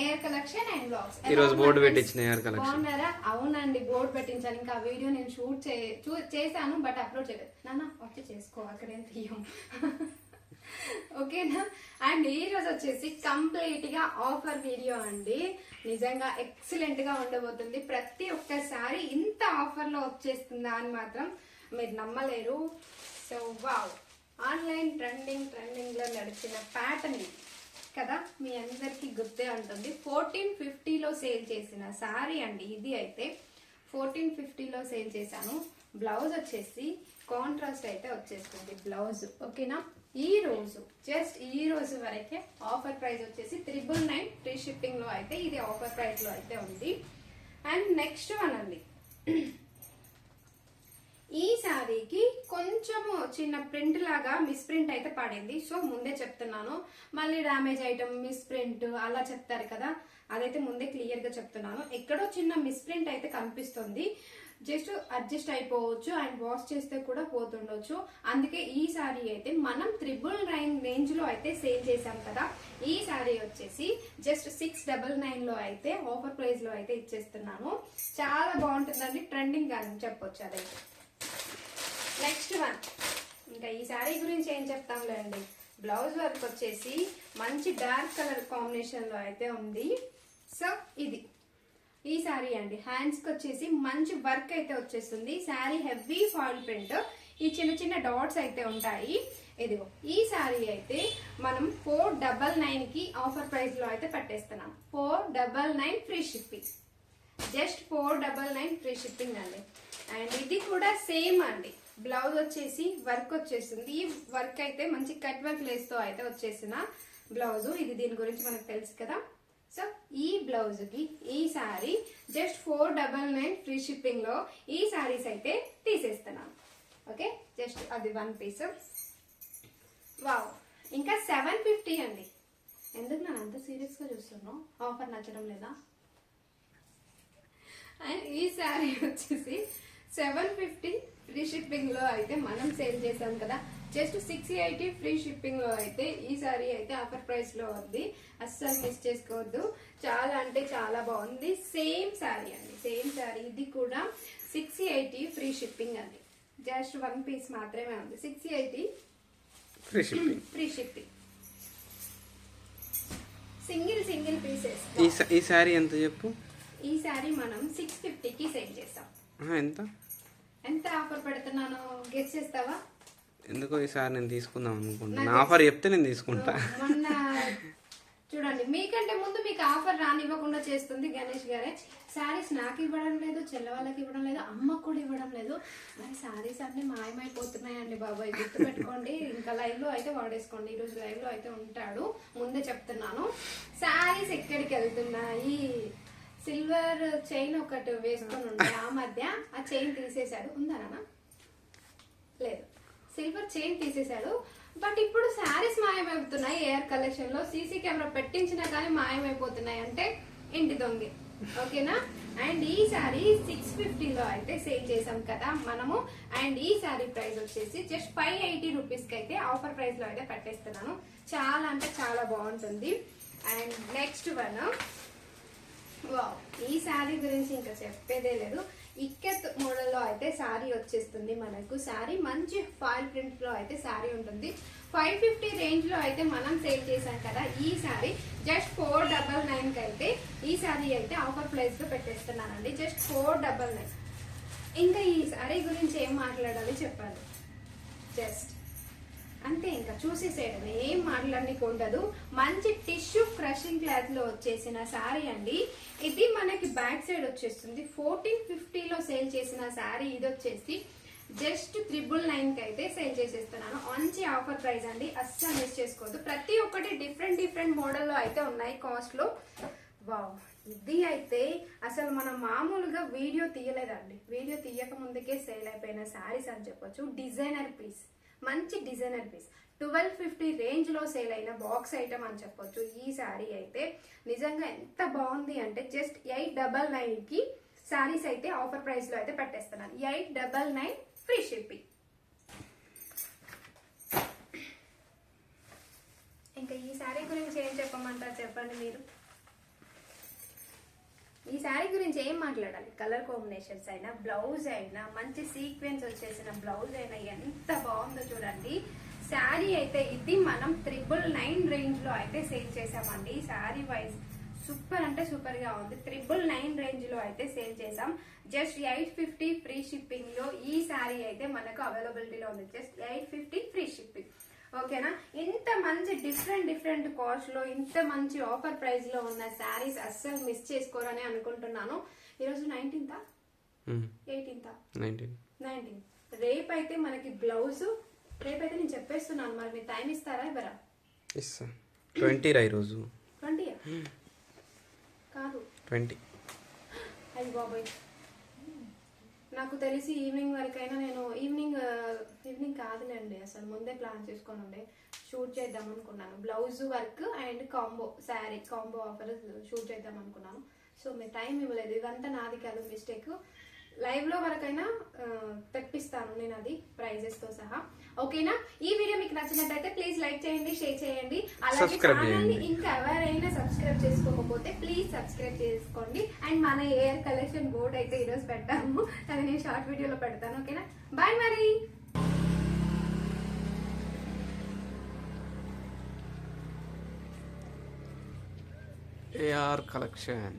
Air collection and blogs ఈ రోజు board పెట్టించిన ఎయిర్ కలెక్షన్ బాగున్నారా? అవునండి బోర్డు పెట్టించాను. ఇంకా వీడియో నేను షూట్ చేశాను బట్ అప్లోడ్ చేయలేదు. నాన్న వచ్చి చేసుకో అక్కడేం తీయం? ఓకేనా? అండ్ ఈ రోజు వచ్చేసి కంప్లీట్గా ఆఫర్ వీడియో అండి. నిజంగా ఎక్సలెంట్గా ఉండబోతుంది. ప్రతి ఒక్కసారి ఇంత ఆఫర్లో వచ్చేస్తుందా అని మాత్రం మీరు నమ్మలేరు. సో వావ్ ఆన్లైన్ ట్రెండింగ్ ట్రెండింగ్లో నడిచిన ప్యాటర్న్ కదా? మీ అందరికీ గుర్తే ఉంటుంది. ఫోర్టీన్ ఫిఫ్టీలో సేల్ చేసిన శారీ అండి ఇది అయితే. ఫోర్టీన్ ఫిఫ్టీలో సేల్ చేశాను. బ్లౌజ్ వచ్చేసి కాంట్రాస్ట్ అయితే వచ్చేస్తుంది బ్లౌజ్. ఓకేనా? ఈ రోజు జస్ట్ ఈ రోజు వరకే ఆఫర్ ప్రైస్ వచ్చేసి త్రిబుల్ నైన్ ఫ్రీ షిప్పింగ్లో అయితే ఇది ఆఫర్ ప్రైస్లో అయితే ఉంది. అండ్ నెక్స్ట్ వన్ అండి. ఈ శారీకి కొంచెము చిన్న ప్రింట్ లాగా మిస్ ప్రింట్ అయితే పడింది. సో ముందే చెప్తున్నాను. మళ్ళీ డ్యామేజ్ ఐటమ్ మిస్ ప్రింట్ అలా చెప్తారు కదా అదైతే ముందే క్లియర్గా చెప్తున్నాను. ఎక్కడో చిన్న మిస్ ప్రింట్ అయితే కనిపిస్తుంది. జస్ట్ అడ్జస్ట్ అయిపోవచ్చు అండ్ వాష్ చేస్తే కూడా పోతుండొచ్చు. అందుకే ఈ శారీ అయితే మనం త్రిబుల్ నైన్ రేంజ్లో అయితే సేల్ చేసాం కదా. ఈ శారీ వచ్చేసి జస్ట్ సిక్స్ డబల్ నైన్లో అయితే ఆఫర్ ప్రైస్లో అయితే ఇచ్చేస్తున్నాను. చాలా బాగుంటుందండి. ట్రెండింగ్ అని చెప్పొచ్చు అదైతే. నెక్స్ట్ వన్ ఇంకా ఈ శారీ గురించి ఏం చెప్తాంలేండి బ్లౌజ్ వర్క్ వచ్చేసి మంచి డార్క్ కలర్ కాంబినేషన్లో అయితే ఉంది. సో ఇది. ఈ శారీ అండి. హ్యాండ్స్కి వచ్చేసి మంచి వర్క్ అయితే వచ్చేస్తుంది. శారీ హెవీ ఫాయిల్ ప్రింట్ ఈ చిన్న చిన్న డాట్స్ అయితే ఉంటాయి. ఇదిగో ఈ శారీ అయితే మనం ఫోర్ డబల్ నైన్కి ఆఫర్ ప్రైస్లో అయితే పెట్టేస్తున్నాం. Four double nine free shipping just four double nine free shipping అండి. అండ్ ఇది కూడా సేమ్ అండి. బ్లౌజ్ వచ్చేసి వర్క్ వచ్చేసింది. ఈ వర్క్ అయితే మంచి కట్ వర్క్ లేస్తో అయితే వచ్చేసిన బ్లౌజ్. ఇది దీని గురించి మనకు తెలుసు కదా. సో ఈ బ్లౌజ్కి ఈ sari just four double nine free షిప్పింగ్లో ఈ సారీస్ అయితే తీసేస్తున్నాను ఓకే? జస్ట్ అది వన్ పీస్. వావ్! ఇంకా సెవెన్ ఫిఫ్టీ అండి. ఎందుకు నేను అంత సీరియస్గా ఆఫర్ నచ్చడం లేదా? అండ్ ఈ శారీ వచ్చేసి సెవెన్ ఫిఫ్టీ ఫ్రీ షిప్పింగ్లో అయితే మనం సేల్ చేసాం కదా. జస్ట్ సిక్స్ ఎయిటీ ఫ్రీ షిప్పింగ్లో అయితే ఈ శారీ అయితే ఆఫర్ ప్రైస్లో ఉంది. అస్సలు మిస్ చేసుకోవద్దు. చాలా అంటే చాలా బాగుంది. సేమ్ శారీ అండి. సేమ్ శారీ ఇది కూడా సిక్స్ ఎయిటీ ఫ్రీ షిప్పింగ్ అండి. జస్ట్ వన్ పీస్ మాత్రమే ఉంది. Six eighty free shipping. Free shipping. Single single pieces. ఈ సా- ఈ శారీ ఎంత చెప్పు? ఈ శారీ మనం సిక్స్ ఫిఫ్టీకి సేల్ చేసాం ఆహా, ఎంత? ఎంత ఆఫర్ పెడుతున్నాను గెస్ చేస్తావా? ఎందుకో ఈ సారి నేను తీసుకుందాం అనుకుంటున్నా. ఆఫర్ చెప్తే నేను తీసుకుంటా. మొన్న చూడండి మీకంటే ముందు మీకు ఆఫర్ రానివ్వకుండా చేస్తుంది గణేష్ గారే. శారీస్ నాకు ఇవ్వడం లేదు చెల్ల వాళ్ళకి ఇవ్వడం లేదు అమ్మకు కూడా ఇవ్వడం లేదు. మరి శారీస్ అన్ని మాయమైపోతున్నాయండి బాబాయ్. గుర్తు పెట్టుకోండి ఇంకా లైవ్లో అయితే వాడేసుకోండి. ఈ రోజు లైవ్లో అయితే ఉంటాడు. ముందే చెప్తున్నాను. శారీస్ ఎక్కడికి వెళ్తున్నాయి? సిల్వర్ చైన్ ఒకటి వేసుకొని ఉండే ఆ మధ్య ఆ చైన్ తీసేశాడు. ఉందా లేదు. సిల్వర్ చైన్ తీసేశాడు. బట్ ఇప్పుడు శారీస్ మాయమైపోతున్నాయి ఎయిర్ కలెక్షన్లో సీసీ కెమెరా పెట్టించినా కానీ మాయమైపోతున్నాయి అంటే ఇంటి దొంగి. ఓకేనా? అండ్ ఈ శారీ సిక్స్ ఫిఫ్టీలో అయితే సేల్ చేసాం కదా మనము. అండ్ ఈ శారీ ప్రైస్ వచ్చేసి జస్ట్ ఫైవ్ ఎయిటీ రూపీస్కి అయితే ఆఫర్ ప్రైస్లో అయితే పెట్టేస్తున్నాను. చాలా అంటే చాలా బాగుంటుంది. అండ్ నెక్స్ట్ వన్ ఈ శారీ గురించి ఇంకా చెప్పేదే లేదు. ఇక్కత్ మోడల్లో అయితే శారీ వచ్చేస్తుంది మనకు. శారీ మంచి ఫాయిల్ ప్రింట్లో అయితే శారీ ఉంటుంది. ఫైవ్ ఫిఫ్టీ రేంజ్లో అయితే మనం సేల్ చేసాం కదా ఈ శారీ. జస్ట్ ఫోర్ డబల్ నైన్కి అయితే ఈ శారీ అయితే ఆఫర్ ప్రైస్లో పెట్టేస్తున్నానండి. జస్ట్ ఫోర్ డబల్ నైన్ ఇంకా ఈ శారీ గురించి ఏం మాట్లాడాలి చెప్పాలి? జస్ట్ అంతే ఇంకా చూసేసేయడం. ఏం మాట్లాడడానికి ఉండదు మంచి టిష్యూ క్రషింగ్ క్లాత్లో వచ్చేసిన శారీ అండి. ఇది మనకి బ్యాక్ సైడ్ వచ్చేస్తుంది. ఫోర్టీన్ ఫిఫ్టీలో సేల్ చేసిన శారీ ఇది వచ్చేసి జస్ట్ త్రిబుల్ నైన్కి అయితే సేల్ చేసేస్తున్నాను. మంచి ఆఫర్ ప్రైస్ అండి. అస్సలు మిస్ చేసుకోవద్దు. ప్రతి ఒక్కటి డిఫరెంట్ డిఫరెంట్ మోడల్లో అయితే ఉన్నాయి కాస్ట్లో వావ్! ఇది అయితే అసలు మనం మామూలుగా వీడియో తీయలేదండి. వీడియో తీయక ముందుకే సేల్ అయిపోయిన శారీస్ అని చెప్పొచ్చు. Designer piece. మంచి డిజైనర్ పీస్ ట్వెల్వ్ ఫిఫ్టీ రేంజ్లో సేల్ అయిన బాక్స్ ఐటమ్ అని చెప్పొచ్చు. ఈ శారీ అయితే నిజంగా ఎంత బాగుంది అంటే జస్ట్ ఎయిట్ డబల్ నైన్కి శారీస్ అయితే ఆఫర్ ప్రైస్లో అయితే పెట్టేస్తున్నాను. Eight double nine free shipping ఇంకా ఈ శారీ గురించి ఏం చెప్పమంటారు చెప్పండి మీరు? ఈ శారీ గురించి ఏం మాట్లాడాలి? కలర్ కాంబినేషన్స్ అయినా బ్లౌజ్ అయినా మంచి సీక్వెన్స్ వచ్చేసిన బ్లౌజ్ అయినా ఎంత బాగుందో చూడండి. శారీ అయితే ఇది మనం త్రిబుల్ నైన్ రేంజ్లో అయితే సేల్ చేసామండి శారీ వైజ్ సూపర్ అంటే సూపర్గా ఉంది. త్రిబుల్ నైన్ రేంజ్లో అయితే సేల్ చేసాం జస్ట్ ఎయిట్ ఫిఫ్టీ ఫ్రీ షిప్పింగ్లో ఈ శారీ అయితే మనకు అవైలబిలిటీలో ఉంది. Just eight fifty free shipping ఓకేనా? ఇంత మంచి డిఫరెంట్ డిఫరెంట్ కాస్ట్లో ఇంత మంచి ఆఫర్ ప్రైస్లో ఉన్న శారీస్ అస్సలు మిస్ చేసుకోరని అనుకుంటున్నాను. ఈరోజు నైన్టీన్తా ఎయిటీన్తా నైన్టీన్ రేపు అయితే మనకి బ్లౌజ్ రేపు అయితే నేను చెప్పేస్తున్నాను మరి మీరు టైం ఇస్తారా ఇవ్వరా? ట్వంటీ రా ఈరోజు. ట్వంటీ కాదు. ట్వంటీ అయ్యి బాబాయ్. నాకు తెలిసి ఈవినింగ్ వరకైనా నేను ఈవినింగ్ ఈవినింగ్ కాదులేండి అసలు ముందే ప్లాన్ చేసుకొని ఉండే. షూట్ చేద్దాం అనుకున్నాను. Blouse work and combo sari combo offer shoot చేద్దాం అనుకున్నాను. సో మీరు టైం ఇవ్వలేదు. ఇదంతా నాది కాదు మిస్టేక్. లైవ్లో వరకైనా తెప్పిస్తాను నేను అది ప్రైజెస్తో సహా. ఓకేనా? ఈ వీడియో మీకు నచ్చినట్టయితే ప్లీజ్ లైక్ చేయండి షేర్ చేయండి. అలాగే. ఇంకా ఎవరైనా సబ్స్క్రైబ్ చేసుకోకపోతే ప్లీజ్ సబ్స్క్రైబ్ చేసుకోండి. అండ్ మన ఎయిర్ కలెక్షన్ బోర్డ్ అయితే ఈరోజు పెట్టాము అది నేను షార్ట్ వీడియోలో పెడతాను ఓకేనా? బాయ్ మరి! AR collection.